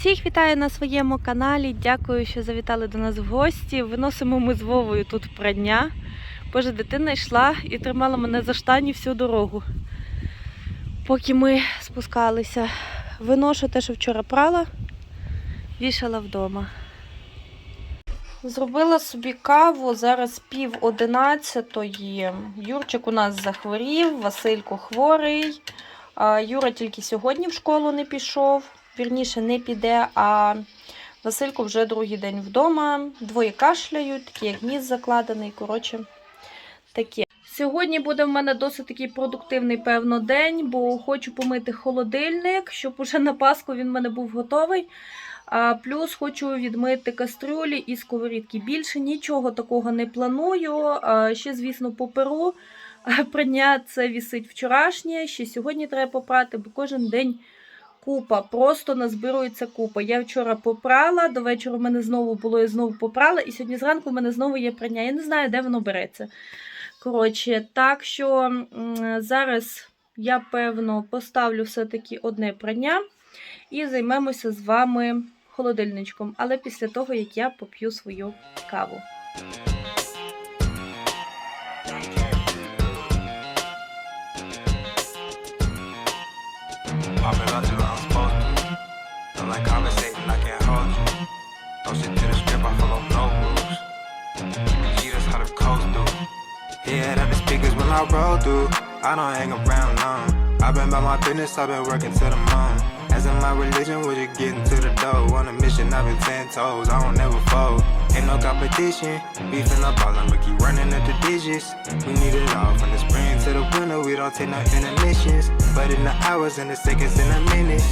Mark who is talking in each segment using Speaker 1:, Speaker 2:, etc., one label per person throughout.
Speaker 1: Всіх вітаю на своєму каналі. Дякую, що завітали до нас в гості. Виносимо ми з Вовою тут прання. Боже, дитина йшла і тримала мене за штані всю дорогу. Поки ми спускалися. Виношу те, що вчора прала, вішала вдома. Зробила собі каву, зараз пів одинадцятої. Юрчик у нас захворів, Василько хворий. Юра тільки сьогодні в школу не пішов, вірніше не піде, а Василько вже другий день вдома. Двоє кашляють, такі як ніс закладений. Коротше, таке. Сьогодні буде в мене досить такий продуктивний, певно, день, бо хочу помити холодильник, щоб уже на Пасху він в мене був готовий. А плюс хочу відмити кастрюлі і сковорідки. Більше нічого такого не планую. А ще, звісно, поперу. Прання це вісить вчорашнє, ще сьогодні треба попрати, бо кожен день купа, просто назбирується купа. Я вчора попрала, до вечора в мене знову було, я знову попрала, і сьогодні зранку в мене знову є прання. Я не знаю, де воно береться. Коротше, так що зараз я, певно, поставлю все-таки одне прання і займемося з вами холодильничком, але після того, як я поп'ю свою каву.
Speaker 2: Don't like conversating, I can't hold you. Don't sit to the strip, I follow no rules. She just how the coast do. Yeah, that the speakers when I roll through. I don't hang around long. I've been by my business, I've been working to the moon. As in my religion, we're just getting to the dough. On a mission, I've been ten toes, I don't never fold. Ain't no competition, beefing up all we keep running up the digits. We need it all from the spring to the winter, we don't take no intermissions. But in the hours and the seconds and the minutes,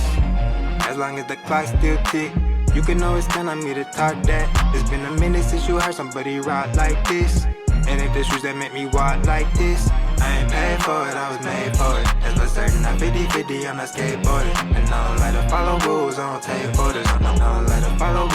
Speaker 2: as long as the clock still tick, you can always count on me to talk that. It's been a minute since you heard somebody rock like this. And if the shoes that make me walk like this, I ain't paid for it, I was made for it. That's for certain, I'm 50 50 I'm a skateboarder. And I don't like to follow rules, I don't take orders. I don't like to follow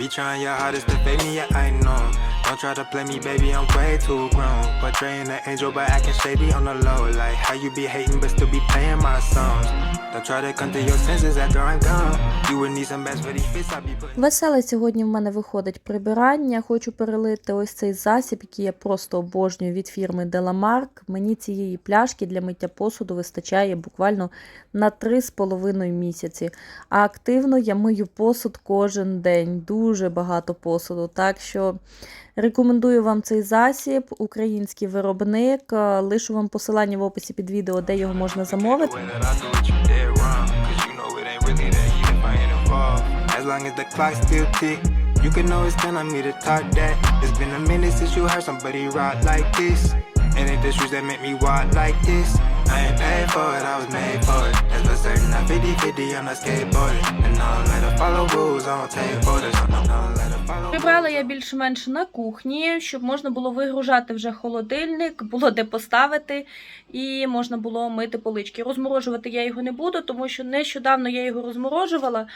Speaker 2: Be trying your hardest to fake me, yeah, I know. Don't try to play me, baby, I'm way too grown. Portraying an angel, but acting shady on the low. Like how you be hating, but still be playing my songs. Don't try to come to your senses after I'm gone. You would need some best for these fits, I be putting.
Speaker 1: Веселе сьогодні в мене виходить прибирання. Хочу перелити ось цей засіб, який я просто обожнюю від фірми Delamark. Мені цієї пляшки для миття посуду вистачає буквально на 3,5 місяці. А активно я мию посуд кожен день. Дуже багато посуду. Так що рекомендую вам цей засіб, український виробник. Е, Лишу вам посилання в описі під відео, де його можна замовити.
Speaker 2: you it can always count on me to talk that. It's been a minute since you heard somebody rock like this. And if the shoes that make me walk like this, I ain't paid for it, I was made for it. That's for certain, I'm 50 50 on a skateboarder. And I don't like to follow rules, I don't take orders. I don't like to follow
Speaker 1: Прибрала я більш-менш на кухні, щоб можна було вигружати вже холодильник, було де поставити, і можна було мити полички. Розморожувати я його не буду, тому що нещодавно я його розморожувала.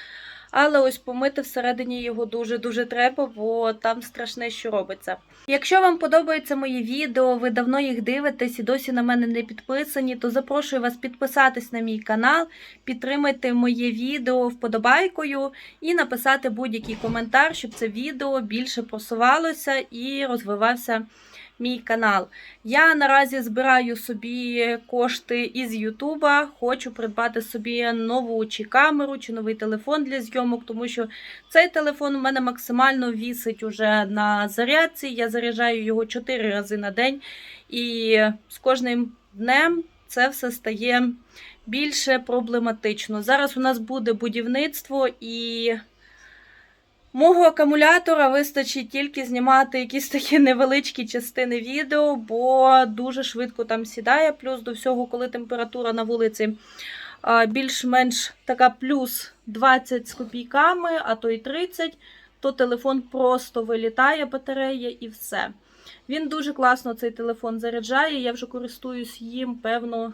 Speaker 1: Але ось помити всередині його дуже-дуже треба, бо там страшне, що робиться. Якщо вам подобається мої відео, ви давно їх дивитесь і досі на мене не підписані, то запрошую вас підписатись на мій канал, підтримайте моє відео вподобайкою і написати будь-який коментар, щоб це відео більше просувалося і розвивався мій канал. Я наразі збираю собі кошти із Ютуба. Хочу придбати собі нову чи камеру, чи новий телефон для зйомок, тому що цей телефон у мене максимально вісить уже на зарядці. Я заряджаю його 4 рази на день, і з кожним днем це все стає більше проблематично. Зараз у нас буде будівництво і. Мого акумулятора вистачить тільки знімати якісь такі невеличкі частини відео, бо дуже швидко там сідає. Плюс до всього, коли температура на вулиці більш-менш така плюс 20 з копійками, а то й 30, то телефон просто вилітає, батарея і все. Він дуже класно цей телефон заряджає. Я вже користуюсь їм, певно,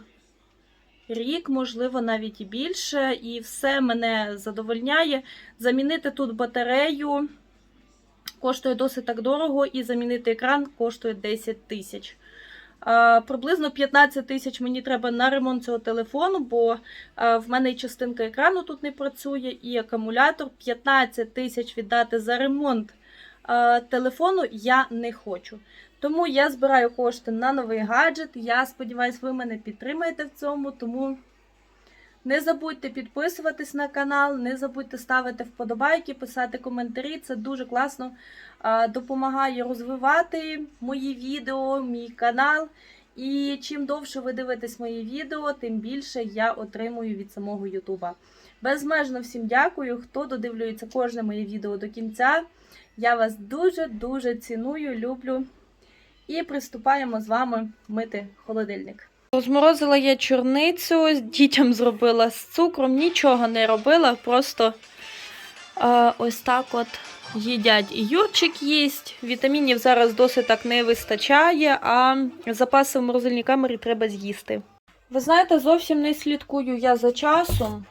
Speaker 1: рік, можливо, навіть і більше, і все мене задовольняє. Замінити тут батарею коштує досить так дорого, і замінити екран коштує 10 тисяч. Приблизно 15 тисяч мені треба на ремонт цього телефону, бо в мене і частинка екрану тут не працює, і акумулятор. 15 тисяч віддати за ремонт телефону я не хочу. Тому я збираю кошти на новий гаджет. Я сподіваюся, ви мене підтримаєте в цьому. Тому не забудьте підписуватись на канал, не забудьте ставити вподобайки, писати коментарі. Це дуже класно допомагає розвивати мої відео, мій канал. І чим довше ви дивитесь мої відео, тим більше я отримую від самого Ютуба. Безмежно всім дякую, хто додивлюється кожне моє відео до кінця. Я вас дуже-дуже ціную, люблю. І приступаємо з вами мити холодильник. Розморозила я чорницю, дітям зробила з цукром, нічого не робила, просто е, ось так от їдять. І Юрчик їсть. Вітамінів зараз досить так не вистачає, а запаси в морозильній камері треба з'їсти. Ви знаєте, зовсім не слідкую я за часом.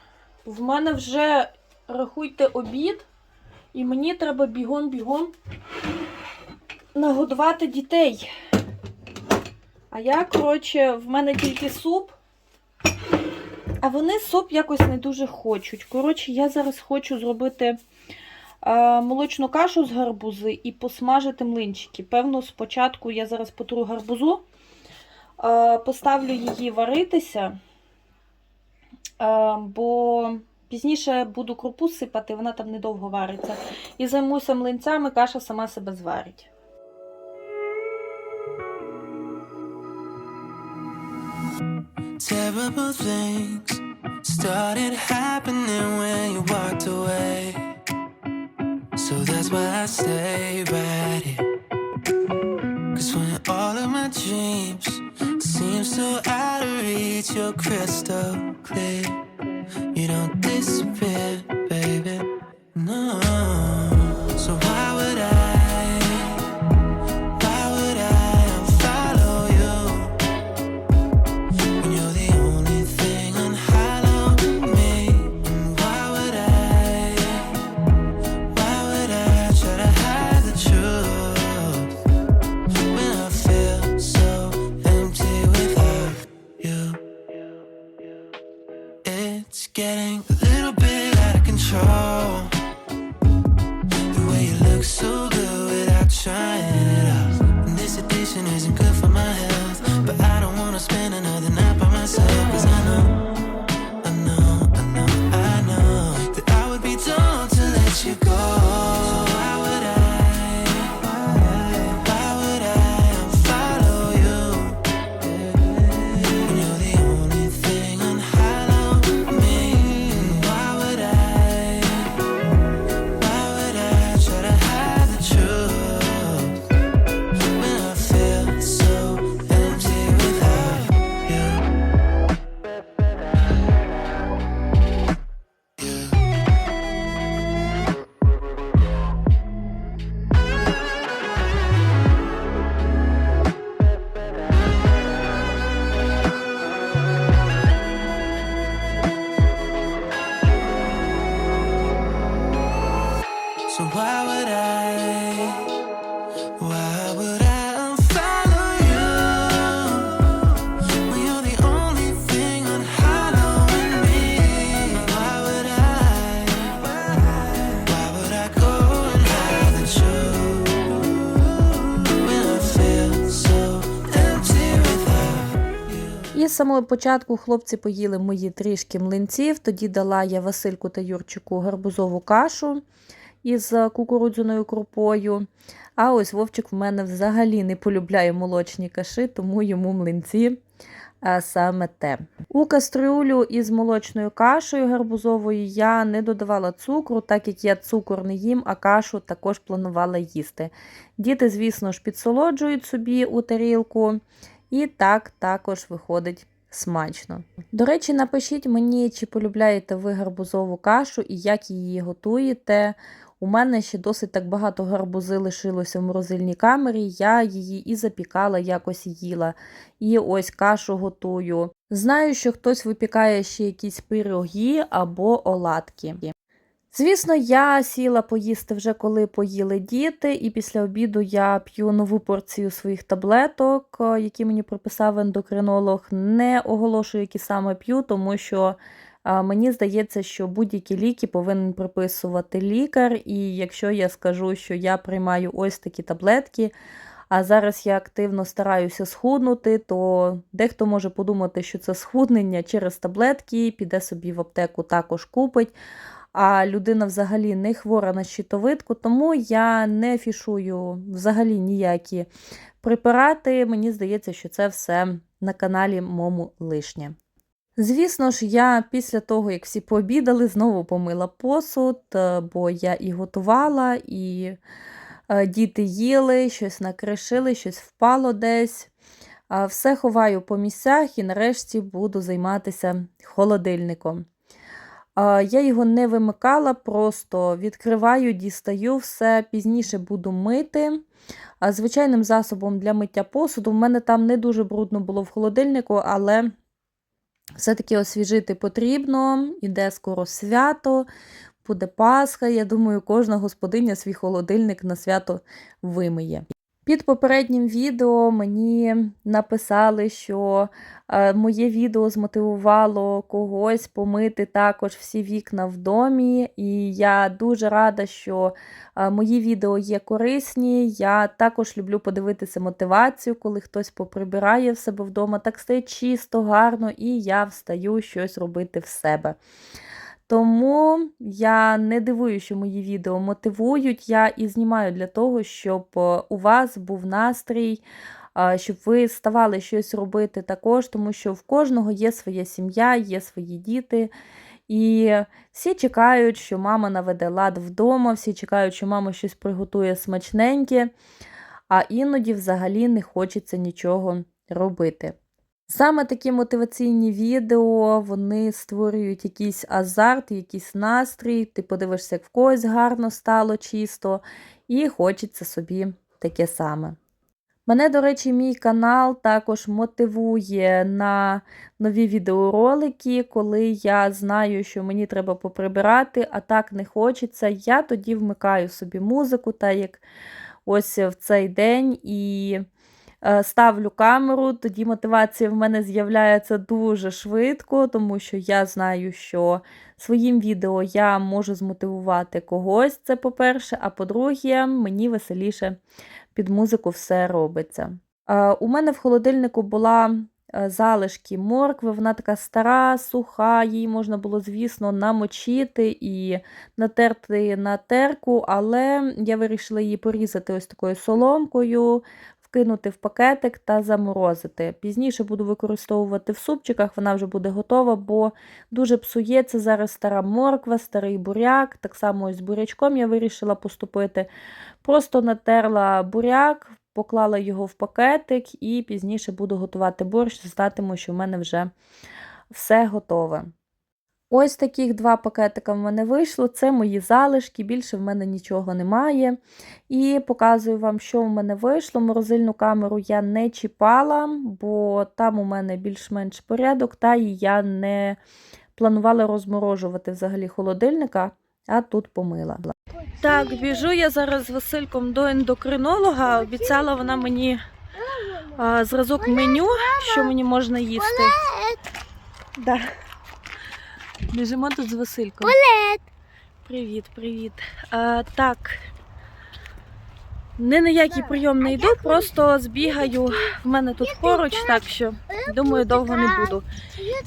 Speaker 1: В мене вже, рахуйте, обід, і мені треба бігом-бігом нагодувати дітей. А я, коротше, в мене тільки суп. А вони суп якось не дуже хочуть. Коротше, я зараз хочу зробити е, молочну кашу з гарбузи і посмажити млинчики. Певно, спочатку я зараз потру гарбузу, е, поставлю її варитися, е, бо пізніше буду крупу сипати, вона там недовго вариться. І займуся млинцями, каша сама себе зварить.
Speaker 3: Terrible things started happening when you walked away. So that's why I stay right here. Cause when all of my dreams seem so out of reach, you're crystal clear. You don't disappear, baby. No. So
Speaker 1: самого початку хлопці поїли мої трішки млинців. Тоді дала я Васильку та Юрчику гарбузову кашу із кукурудзяною крупою. А ось Вовчик в мене взагалі не полюбляє молочні каші, тому йому млинці а, саме те. У кастрюлю із молочною кашею гарбузовою я не додавала цукру, так як я цукор не їм, а кашу також планувала їсти. Діти, звісно ж, підсолоджують собі у тарілку. І так також виходить смачно. До речі, напишіть мені, чи полюбляєте ви гарбузову кашу і як її готуєте. У мене ще досить так багато гарбузи лишилося в морозильній камері. Я її і запікала, якось їла. І ось кашу готую. Знаю, що хтось випікає ще якісь пироги або оладки. Звісно, я сіла поїсти вже коли поїли діти, і після обіду я п'ю нову порцію своїх таблеток, е, які мені прописав ендокринолог. Не оголошую, які саме п'ю, тому що е, мені здається, що будь-які ліки повинен прописувати лікар. І якщо я скажу, що я приймаю ось такі таблетки, а зараз я активно стараюся схуднути, то дехто може подумати, що це схуднення через таблетки, піде собі в аптеку також купить а людина взагалі не хвора на щитовидку, тому я не афішую взагалі ніякі препарати. Мені здається, що це все на каналі Мому лишнє. Звісно ж, я після того, як всі пообідали, знову помила посуд, е, бо я і готувала, і е, діти їли, щось накришили, щось впало десь. Все ховаю по місцях і нарешті буду займатися холодильником. Я його не вимикала, просто відкриваю, дістаю все, пізніше буду мити. Звичайним засобом для миття посуду. В мене там не дуже брудно було в холодильнику, але все-таки освіжити потрібно. Іде скоро свято, буде Пасха. Я думаю, кожна господиня свій холодильник на свято вимиє. Під попереднім відео мені написали, що е, моє відео змотивувало когось помити також всі вікна в домі. І я дуже рада, що е, мої відео є корисні. Я також люблю подивитися мотивацію, коли хтось поприбирає в себе вдома. Так стає чисто, гарно, і я встаю щось робити в себе. Тому я не дивую, що мої відео мотивують. Я і знімаю для того, щоб е, у вас був настрій, щоб ви ставали щось робити також, тому що в кожного є своя сім'я, є свої діти. І всі чекають, що мама наведе лад вдома, всі чекають, що мама щось приготує смачненьке, а іноді взагалі не хочеться нічого робити. Саме такі мотиваційні відео вони створюють якийсь азарт, якийсь настрій. Ти подивишся, як в когось гарно стало чисто, і хочеться собі таке саме. Мене, до речі, мій канал також мотивує на нові відеоролики, коли я знаю, що мені треба поприбирати, а так не хочеться. Я тоді вмикаю собі музику, так як ось в цей день. і ставлю камеру, тоді мотивація в мене з'являється дуже швидко, тому що я знаю, що своїм відео я можу змотивувати когось, це по-перше, а по-друге, мені веселіше під музику все робиться. Е, У мене в холодильнику була е, залишки моркви, вона така стара, суха, її можна було, звісно, намочити і натерти на терку, але я вирішила її порізати ось такою соломкою, вкинути в пакетик та заморозити. Пізніше буду використовувати в супчиках, вона вже буде готова, бо дуже псується зараз стара морква, старий буряк. Так само ось з бурячком я вирішила поступити. Просто натерла буряк, поклала його в пакетик і пізніше буду готувати борщ, знатиму, що в мене вже все готове. Ось таких два пакетика в мене вийшло. Це мої залишки, більше в мене нічого немає. І показую вам, що в мене вийшло. Морозильну камеру я не чіпала, бо там у мене більш-менш порядок, та і я не планувала розморожувати взагалі холодильника, а тут помила. Так, біжу я зараз з Васильком до ендокринолога. Обіцяла вона мені а, зразок меню, що мені можна їсти. Да. Біжимо тут з Васильком. Привіт, привіт. А, так. Ні на який прийом не йду, просто збігаю. В мене тут поруч, так що думаю, довго не буду.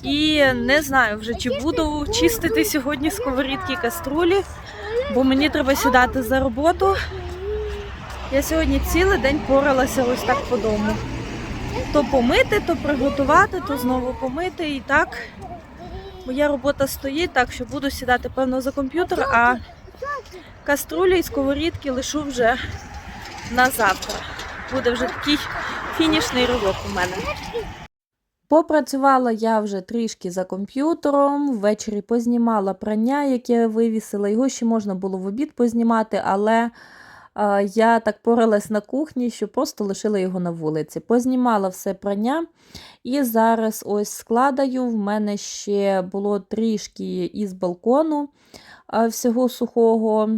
Speaker 1: І не знаю вже, чи буду чистити сьогодні сковорідки каструлі, бо мені треба сідати за роботу. Я сьогодні цілий день поралася ось так по дому. То помити, то приготувати, то знову помити і так. Моя робота стоїть, так що буду сідати, певно, за комп'ютер, а каструлі і сковорідки лишу вже на завтра. Буде вже такий фінішний ривок у мене. Попрацювала я вже трішки за комп'ютером, ввечері познімала прання, яке я вивісила. Його ще можна було в обід познімати, але я так поралась на кухні, що просто лишила його на вулиці. Познімала все прання і зараз ось складаю. В мене ще було трішки із балкону. всього сухого.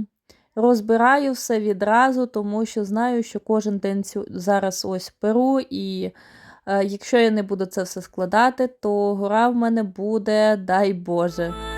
Speaker 1: Розбираю все відразу, тому що знаю, що кожен день цю зараз ось перу, і е, якщо я не буду це все складати, то гора в мене буде, дай Боже.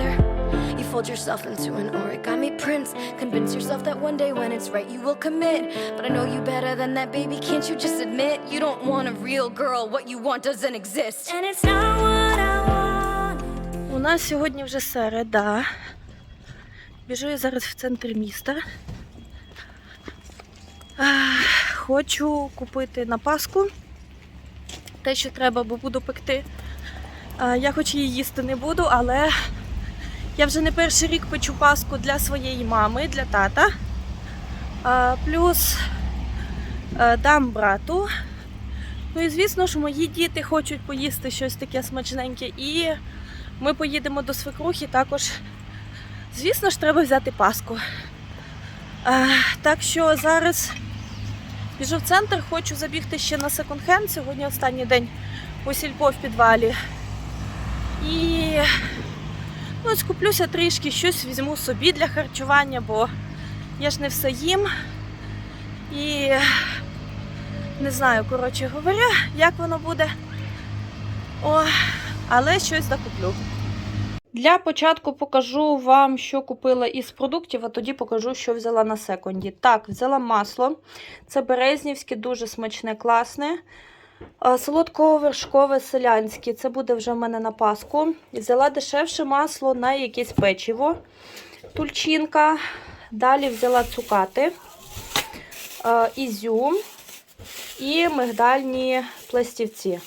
Speaker 4: Another? You fold yourself into an origami prince. Convince yourself that one day when it's right, you will commit. But I know you better than that, baby. Can't you just admit you don't want a real girl? What you want doesn't exist. And it's not what I wanted.
Speaker 1: У нас сьогодні вже середа. Біжу я зараз в центр міста. Хочу купити на Пасху те, що треба, бо буду пекти. Я хоч її їсти не буду, але я вже не перший рік печу паску для своєї мами, для тата. Плюс е, дам брату. Ну і звісно ж, мої діти хочуть поїсти щось таке смачненьке. І ми поїдемо до свекрухи також. Звісно ж, треба взяти паску. Так що зараз біжу в центр, хочу забігти ще на секонд-хенд. Сьогодні останній день у сільпо в підвалі. І ну, скуплюся трішки, щось візьму собі для харчування, бо я ж не все їм. І не знаю, коротше говоря, як воно буде. О, але щось закуплю. Для початку покажу вам, що купила із продуктів, а тоді покажу, що взяла на секунді. Так, взяла масло. Це березнівське, дуже смачне, класне. А, Солодково-вершкове селянське. Це буде вже в мене на Пасху. Взяла дешевше масло на якесь печиво. Тульчинка. Далі взяла цукати, ізюм і мигдальні пластівці.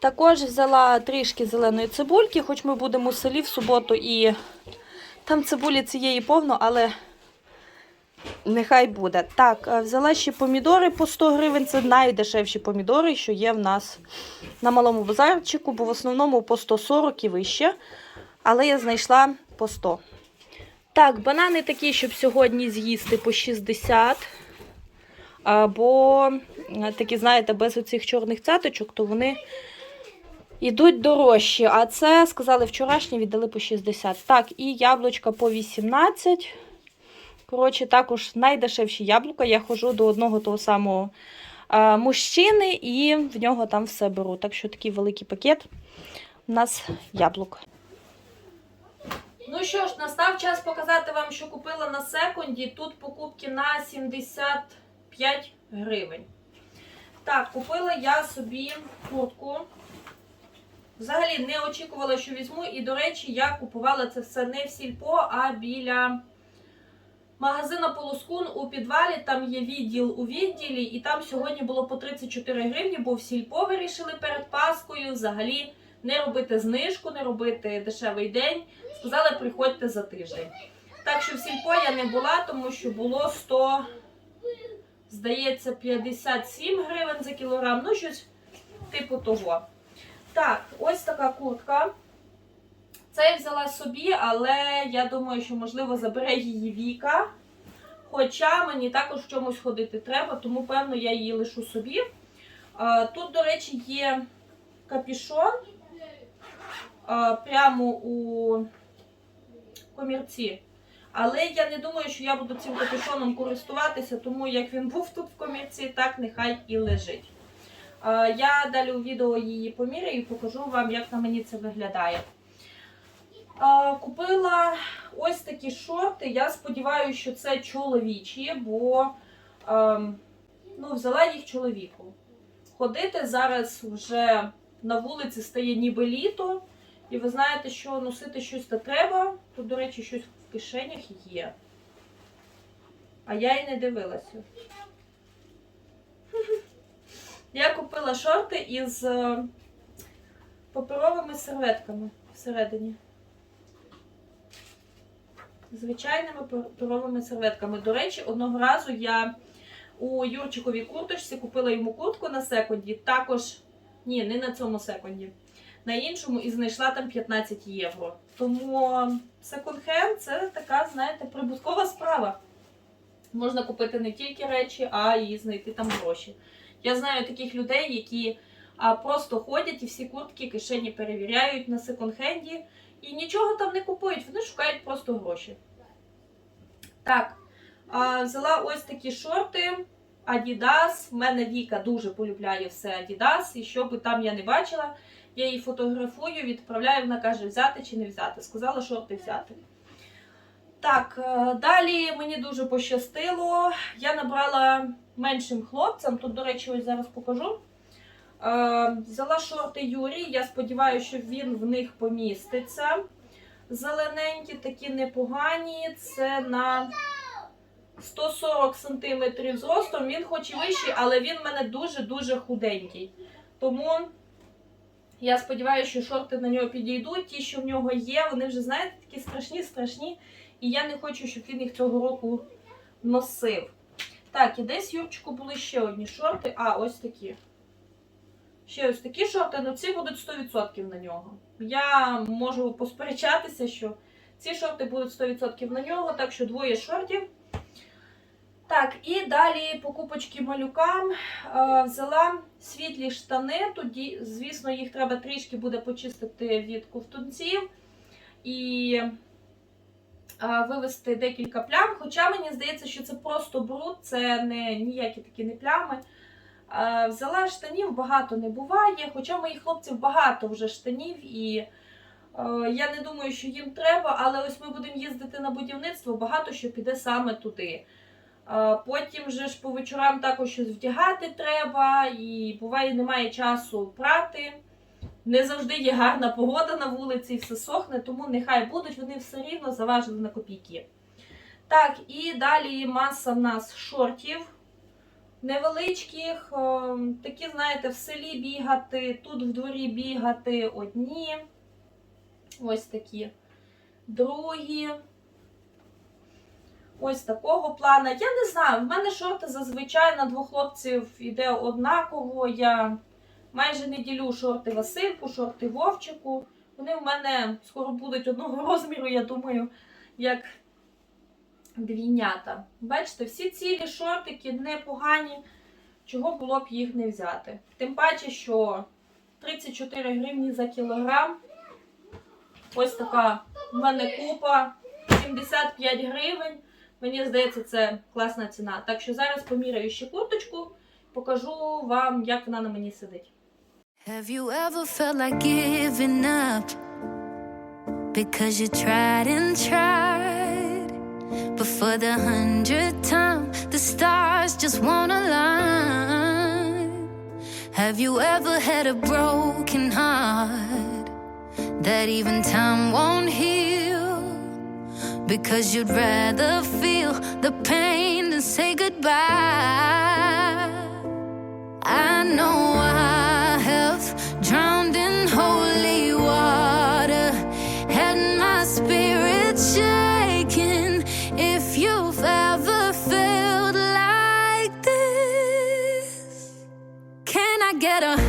Speaker 1: Також взяла трішки зеленої цибульки, хоч ми будемо у селі в суботу і там цибулі цієї повно, але нехай буде. Так, е, взяла ще помідори по 100 гривень. Це найдешевші помідори, що є в нас на малому базарчику, бо в основному по 140 і вище. Але я знайшла по 100. Так, банани такі, щоб сьогодні з'їсти по 60. Або е, такі, знаєте, без оцих чорних цяточок, то вони Ідуть дорожчі, а це, сказали, вчорашні віддали по 60. Так, і яблучка по 18. Коротше, також найдешевші яблука. Я ходжу до одного того самого а, мужчини, і в нього там все беру. Так що такий великий пакет у нас яблук. Ну що ж, настав час показати вам, що купила на секунді. Тут покупки на 75 гривень. Так, купила я собі куртку. Взагалі не очікувала, що візьму. І, до речі, я купувала це все не в сільпо, а біля магазина Полоскун у підвалі. Там є відділ у відділі, і там сьогодні було по 34 гривні, бо в сільпо вирішили перед Паскою взагалі не робити знижку, не робити дешевий день. Сказали, приходьте за тиждень. Так що в сільпо я не була, тому що було 100, здається, 57 гривень за кілограм. Ну, щось типу того. Так, ось така куртка. Це я взяла собі, але я думаю, що, можливо, забере її Віка. Хоча мені також в чомусь ходити треба, тому, певно, я її лишу собі. Тут, до речі, є капішон прямо у комірці. Але я не думаю, що я буду цим капюшоном користуватися, тому як він був тут в комірці, так нехай і лежить. Я далі у відео її поміряю і покажу вам, як на мені це виглядає. Купила ось такі шорти. Я сподіваюся, що це чоловічі, бо ем, Ну, взяла їх чоловіку. Ходити зараз вже на вулиці стає ніби літо, і ви знаєте, що носити щось то треба. Тут, до речі, щось в кишенях є. А я й не дивилася. Я купила шорти із е, паперовими серветками всередині. Звичайними паперовими серветками. До речі, одного разу я у Юрчиковій курточці купила йому куртку на секунді. Також, ні, не на цьому секунді. На іншому і знайшла там 15 євро. Тому секонд-хенд це така, знаєте, прибуткова справа. Можна купити не тільки речі, а і знайти там гроші. Я знаю таких людей, які просто ходять і всі куртки кишені перевіряють на секонд-хенді і нічого там не купують, вони шукають просто гроші. Так, а, взяла ось такі шорти Adidas. В мене Віка дуже полюбляє все Adidas, і що би там я не бачила, я її фотографую, відправляю, вона каже, взяти чи не взяти. Сказала, шорти взяти. Так, е, далі мені дуже пощастило. Я набрала меншим хлопцям. Тут, до речі, ось зараз покажу. Е, Взяла шорти Юрі. Я сподіваюся, що він в них поміститься. Зелененькі, такі непогані. Це на 140 см зростом. Він хоч і вищий, але він в мене дуже-дуже худенький. Тому я сподіваюся, що шорти на нього підійдуть. Ті, що в нього є, вони вже, знаєте, такі страшні, страшні. І я не хочу, щоб він їх цього року носив. Так, і десь Юрчику були ще одні шорти. А, ось такі. Ще ось такі шорти, але ці будуть 100% на нього. Я можу посперечатися, що ці шорти будуть 100% на нього, так що двоє шортів. Так, і далі покупочки малюкам. Е, взяла світлі штани. Тоді, звісно, їх треба трішки буде почистити від ковтунців. І е, вивести декілька плям. Хоча мені здається, що це просто бруд, це не ніякі такі не плями. Е, Взяла штанів, багато не буває, хоча моїх хлопців багато вже штанів, і е, я не думаю, що їм треба, але ось ми будемо їздити на будівництво, багато що піде саме туди. Е, Потім же ж по вечорам також щось вдягати треба, і буває, немає часу прати. Не завжди є гарна погода на вулиці, і все сохне, тому нехай будуть, вони все рівно заважили на копійки. Так, і далі маса в нас шортів невеличких, е, такі, знаєте, в селі бігати, тут в дворі бігати одні. Ось такі другі. Ось такого плана. Я не знаю, в мене шорти зазвичай на двох хлопців іде однаково. Я майже не ділю шорти Васильку, шорти Вовчику. Вони в мене скоро будуть одного розміру, я думаю, як двійнята. Бачите, всі цілі шортики непогані, чого було б їх не взяти. Тим паче, що 34 гривні за кілограм. Ось така в мене купа, 75 гривень. Мені здається, це класна ціна. Так що зараз поміряю ще курточку, покажу вам, як вона на мені сидить.
Speaker 5: Have you ever felt like giving up? Because you tried and tried. But for the hundredth time, the stars just won't align. Have you ever had a broken heart that even time won't heal? Because you'd rather feel the pain than say goodbye. I know I get her.